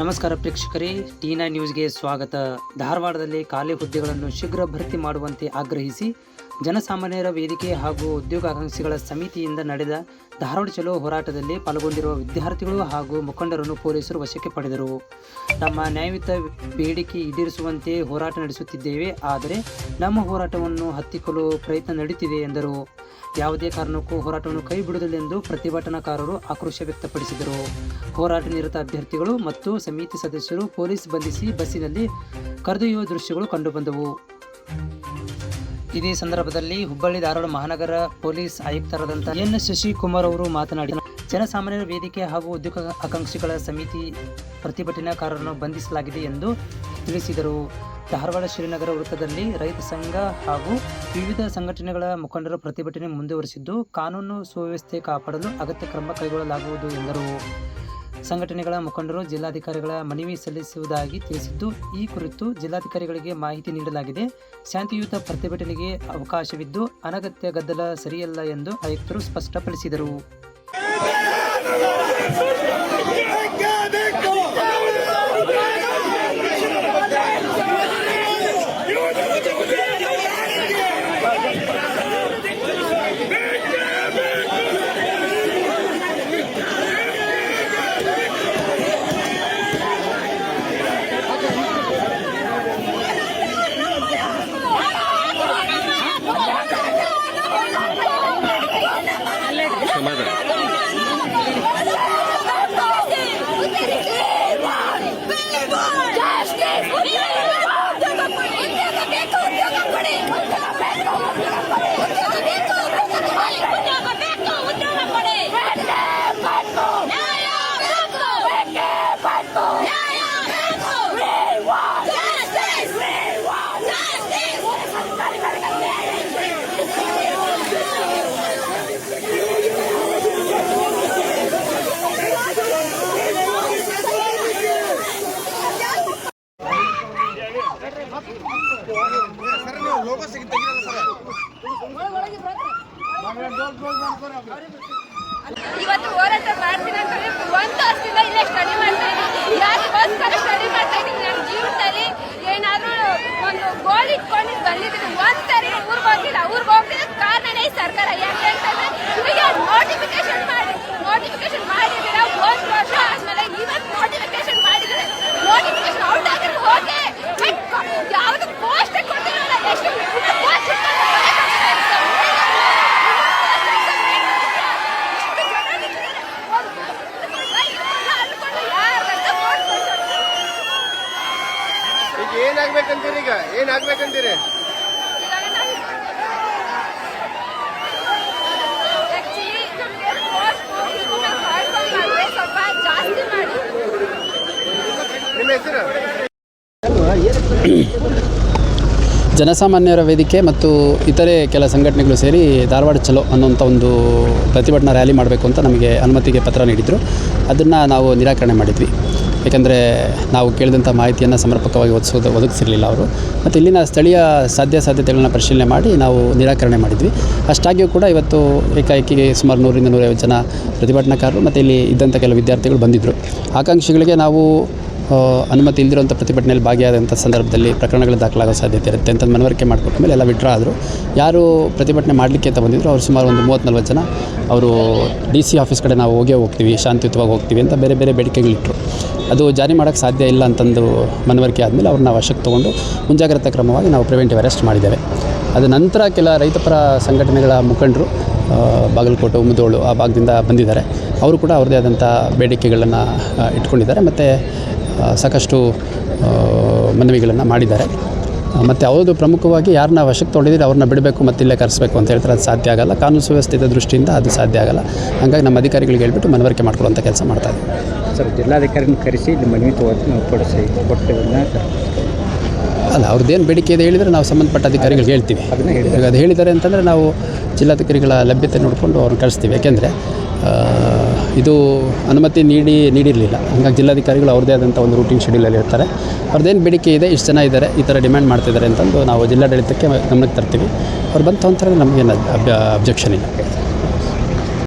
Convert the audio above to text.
ನಮಸ್ಕಾರ ಪ್ರೇಕ್ಷಕರೇ ಟೀನಾ ನ್ಯೂಸ್ಗೆ ಸ್ವಾಗತ. ಧಾರವಾಡದಲ್ಲಿ ಖಾಲಿ ಹುದ್ದೆಗಳನ್ನು ಶೀಘ್ರ ಭರ್ತಿ ಮಾಡುವಂತೆ ಆಗ್ರಹಿಸಿ ಜನಸಾಮಾನ್ಯರ ವೇದಿಕೆ ಹಾಗೂ ಉದ್ಯೋಗಾಕಾಂಕ್ಷಿಗಳ ಸಮಿತಿಯಿಂದ ನಡೆದ ಧಾರವಾಡ ಚಲೋ ಹೋರಾಟದಲ್ಲಿ ಪಾಲ್ಗೊಂಡಿರುವ ವಿದ್ಯಾರ್ಥಿಗಳು ಹಾಗೂ ಮುಖಂಡರನ್ನು ಪೊಲೀಸರು ವಶಕ್ಕೆ ಪಡೆದರು. ನಮ್ಮ ನ್ಯಾಯಯುತ ಬೇಡಿಕೆ ಈಡೇರಿಸುವಂತೆ ಹೋರಾಟ ನಡೆಸುತ್ತಿದ್ದೇವೆ, ಆದರೆ ನಮ್ಮ ಹೋರಾಟವನ್ನು ಹತ್ತಿಕ್ಕಲು ಪ್ರಯತ್ನ ನಡೆಯುತ್ತಿದೆ ಎಂದರು. ಯಾವುದೇ ಕಾರಣಕ್ಕೂ ಹೋರಾಟವನ್ನು ಕೈ ಬಿಡುವುದಿಲ್ಲೆಂದು ಪ್ರತಿಭಟನಾಕಾರರು ಆಕ್ರೋಶ ವ್ಯಕ್ತಪಡಿಸಿದರು. ಹೋರಾಟ ನಿರತ ಅಭ್ಯರ್ಥಿಗಳು ಮತ್ತು ಸಮಿತಿ ಸದಸ್ಯರು ಪೊಲೀಸ್ ಬಂಧಿಸಿ ಬಸ್ಸಿನಲ್ಲಿ ಕರೆದೊಯ್ಯುವ ದೃಶ್ಯಗಳು ಕಂಡುಬಂದವು. ಇದೇ ಸಂದರ್ಭದಲ್ಲಿ ಹುಬ್ಬಳ್ಳಿ ಧಾರವಾಡ ಮಹಾನಗರ ಪೊಲೀಸ್ ಆಯುಕ್ತರಾದಂಥ ಎನ್ ಶಶಿಕುಮಾರ್ ಅವರು ಮಾತನಾಡಿ ಜನಸಾಮಾನ್ಯರ ವೇದಿಕೆ ಹಾಗೂ ಉದ್ಯೋಗ ಆಕಾಂಕ್ಷಿಗಳ ಸಮಿತಿ ಪ್ರತಿಭಟನಾಕಾರರನ್ನು ಬಂಧಿಸಲಾಗಿದೆ ಎಂದು ತಿಳಿಸಿದರು. ಧಾರವಾಡ ಶ್ರೀನಗರ ವೃತ್ತದಲ್ಲಿ ರೈತ ಸಂಘ ಹಾಗೂ ವಿವಿಧ ಸಂಘಟನೆಗಳ ಮುಖಂಡರು ಪ್ರತಿಭಟನೆ ಮುಂದುವರಿಸಿದ್ದು, ಕಾನೂನು ಸುವ್ಯವಸ್ಥೆ ಕಾಪಾಡಲು ಅಗತ್ಯ ಕ್ರಮ ಕೈಗೊಳ್ಳಲಾಗುವುದು ಎಂದರು. ಸಂಘಟನೆಗಳ ಮುಖಂಡರು ಜಿಲ್ಲಾಧಿಕಾರಿಗಳ ಮನವಿ ಸಲ್ಲಿಸುವುದಾಗಿ ತಿಳಿಸಿದ್ದು, ಈ ಕುರಿತು ಜಿಲ್ಲಾಧಿಕಾರಿಗಳಿಗೆ ಮಾಹಿತಿ ನೀಡಲಾಗಿದೆ. ಶಾಂತಿಯುತ ಪ್ರತಿಭಟನೆಗೆ ಅವಕಾಶವಿದ್ದು, ಅನಗತ್ಯ ಗದ್ದಲ ಸರಿಯಲ್ಲ ಎಂದು ಆಯುಕ್ತರು ಸ್ಪಷ್ಟಪಡಿಸಿದರು. ಇವತ್ತು ಹೋರಾಟ ಮಾಡ್ತೀನಿ ಅಂತ ಒಂದು ವರ್ಷದಿಂದ ಇಲ್ಲೇ ಸ್ಟಡಿ ಮಾಡ್ತಾ ಇದ್ದೀನಿ. ಯಾರಿಗೋಸ್ಕರ ಸ್ಟಡಿ ಮಾಡ್ತಾ ಇದ್ದೀನಿ ಈಗ? ಏನಾಗ್ಬೇಕಂತೀರಿ ಈಗ ಏನಾಗ್ಬೇಕಂತೀರಿ ಸ್ವಲ್ಪ ಜಾಸ್ತಿ ಮಾಡಿ. ನಿಮ್ಮ ಹೆಸರು? ಜನಸಾಮಾನ್ಯರ ವೇದಿಕೆ ಮತ್ತು ಇತರೆ ಕೆಲ ಸಂಘಟನೆಗಳು ಸೇರಿ ಧಾರವಾಡ ಚಲೋ ಅನ್ನುವಂಥ ಒಂದು ಪ್ರತಿಭಟನಾ ರ್ಯಾಲಿ ಮಾಡಬೇಕು ಅಂತ ನಮಗೆ ಅನುಮತಿಗೆ ಪತ್ರ ನೀಡಿದರು. ಅದನ್ನು ನಾವು ನಿರಾಕರಣೆ ಮಾಡಿದ್ವಿ. ಯಾಕಂದರೆ ನಾವು ಕೇಳಿದಂಥ ಮಾಹಿತಿಯನ್ನು ಸಮರ್ಪಕವಾಗಿ ಒದಗಿಸೋದು ಒದಗಿಸಿರಲಿಲ್ಲ ಅವರು. ಮತ್ತು ಇಲ್ಲಿನ ಸ್ಥಳೀಯ ಸಾಧ್ಯ ಸಾಧ್ಯತೆಗಳನ್ನ ಪರಿಶೀಲನೆ ಮಾಡಿ ನಾವು ನಿರಾಕರಣೆ ಮಾಡಿದ್ವಿ. ಅಷ್ಟಾಗಿಯೂ ಕೂಡ ಇವತ್ತು ಏಕಾಏಕಿಗೆ ಸುಮಾರು ನೂರಿಂದ ನೂರೈವತ್ತು ಜನ ಪ್ರತಿಭಟನಾಕಾರರು ಮತ್ತು ಇಲ್ಲಿ ಇದ್ದಂಥ ಕೆಲವು ವಿದ್ಯಾರ್ಥಿಗಳು ಬಂದಿದ್ದರು ಆಕಾಂಕ್ಷಿಗಳಿಗೆ ನಾವು ಅನುಮತಿ ಇಲ್ಲದಿರುವಂಥ ಪ್ರತಿಭಟನೆಯಲ್ಲಿ ಭಾಗಿಯಾದಂಥ ಸಂದರ್ಭದಲ್ಲಿ ಪ್ರಕರಣಗಳು ದಾಖಲಾಗೋ ಸಾಧ್ಯತೆ ಇರುತ್ತೆ ಅಂತ ಮನವರಿಕೆ ಮಾಡಿಕೊಟ್ಟ ಮೇಲೆ ಎಲ್ಲ ವಿಡ್ರಾ ಆದರು. ಯಾರು ಪ್ರತಿಭಟನೆ ಮಾಡಲಿಕ್ಕೆ ಅಂತ ಬಂದಿದ್ರು, ಅವ್ರು ಸುಮಾರು ಒಂದು ಮೂವತ್ತು ನಲ್ವತ್ತು ಜನ ಅವರು ಡಿ ಸಿ ಆಫೀಸ್ ಕಡೆ ನಾವು ಹೋಗೇ ಹೋಗ್ತೀವಿ, ಶಾಂತಿಯುತವಾಗಿ ಹೋಗ್ತೀವಿ ಅಂತ ಬೇರೆ ಬೇರೆ ಬೇಡಿಕೆಗಳಿಟ್ಟರು ಅದು ಜಾರಿ ಮಾಡೋಕ್ಕೆ ಸಾಧ್ಯ ಇಲ್ಲ ಅಂತಂದು ಮನವರಿಕೆ ಆದಮೇಲೆ ಅವ್ರನ್ನ ವಶಕ್ಕೆ ತೊಗೊಂಡು ಮುಂಜಾಗ್ರತಾ ಕ್ರಮವಾಗಿ ನಾವು ಪ್ರಿವೆಂಟಿವ್ ಅರೆಸ್ಟ್ ಮಾಡಿದ್ದೇವೆ. ಅದು ನಂತರ ಕೆಲ ರೈತಪರ ಸಂಘಟನೆಗಳ ಮುಖಂಡರು ಬಾಗಲಕೋಟೆ ಮುದೋಳು ಆ ಭಾಗದಿಂದ ಬಂದಿದ್ದಾರೆ. ಅವರು ಕೂಡ ಅವ್ರದ್ದೇ ಆದಂಥ ಬೇಡಿಕೆಗಳನ್ನು ಇಟ್ಕೊಂಡಿದ್ದಾರೆ. ಮತ್ತು ಸಾಕಷ್ಟು ಮನವಿಗಳನ್ನು ಮಾಡಿದ್ದಾರೆ. ಮತ್ತು ಅವರು ಪ್ರಮುಖವಾಗಿ ಯಾರನ್ನ ವಶಕ್ಕೆ ತೊಗೊಂಡಿದ್ದೀರಿ ಅವ್ರನ್ನ ಬಿಡಬೇಕು ಮತ್ತು ಇಲ್ಲೇ ಕರೆಸಬೇಕು ಅಂತ ಹೇಳ್ತಾರೆ. ಅದು ಸಾಧ್ಯ ಆಗಲ್ಲ. ಕಾನೂನು ಸುವ್ಯವಸ್ಥೆಯ ದೃಷ್ಟಿಯಿಂದ ಅದು ಸಾಧ್ಯ ಆಗಲ್ಲ. ಹಾಗಾಗಿ ನಮ್ಮ ಅಧಿಕಾರಿಗಳಿಗೆ ಹೇಳ್ಬಿಟ್ಟು ಮನವರಿಕೆ ಮಾಡ್ಕೊಳ್ಳೋಂಥ ಕೆಲಸ ಮಾಡ್ತಾ ಇದ್ದೀವಿ ಸರ್, ಜಿಲ್ಲಾಧಿಕಾರಿನ ಕರೆಸಿ ಇಲ್ಲಿ ಮನವಿ ಕೊಡಿಸಿ ಕೊಡ್ತೇವೆ ಅಲ್ಲ ಅವ್ರದ್ದೇನು ಬೇಡಿಕೆ ಇದೆ ಹೇಳಿದರೆ ನಾವು ಸಂಬಂಧಪಟ್ಟ ಅಧಿಕಾರಿಗಳಿಗೆ ಹೇಳ್ತೀವಿ. ಈಗ ಅದು ಹೇಳಿದ್ದಾರೆ ಅಂತಂದರೆ ನಾವು ಜಿಲ್ಲಾಧಿಕಾರಿಗಳ ಲಭ್ಯತೆ ನೋಡಿಕೊಂಡು ಅವ್ರನ್ನ ಕಳಿಸ್ತೀವಿ. ಯಾಕೆಂದರೆ ಇದು ಅನುಮತಿ ನೀಡಿ ನೀಡಿರಲಿಲ್ಲ. ಹಂಗಾಗಿ ಜಿಲ್ಲಾಧಿಕಾರಿಗಳು ಅವ್ರದ್ದೇ ಆದಂಥ ಒಂದು ರೂಟೀನ್ ಶೆಡ್ಯೂಲಲ್ಲಿ ಇರ್ತಾರೆ. ಅವ್ರದ್ದೇನು ಬೇಡಿಕೆ ಇದೆ ಇಷ್ಟು ಜನ ಇದ್ದಾರೆ ಈ ಥರ ಡಿಮ್ಯಾಂಡ್ ಮಾಡ್ತಿದ್ದಾರೆ ಅಂತಂದು ನಾವು ಜಿಲ್ಲಾಡಳಿತಕ್ಕೆ ಗಮನಕ್ಕೆ ತರ್ತೀವಿ. ಅವ್ರು ಬಂತು ಅಂತಂದರೆ ನಮಗೇನು ಅಬ್ಜೆಕ್ಷನ್ ಇಲ್ಲ.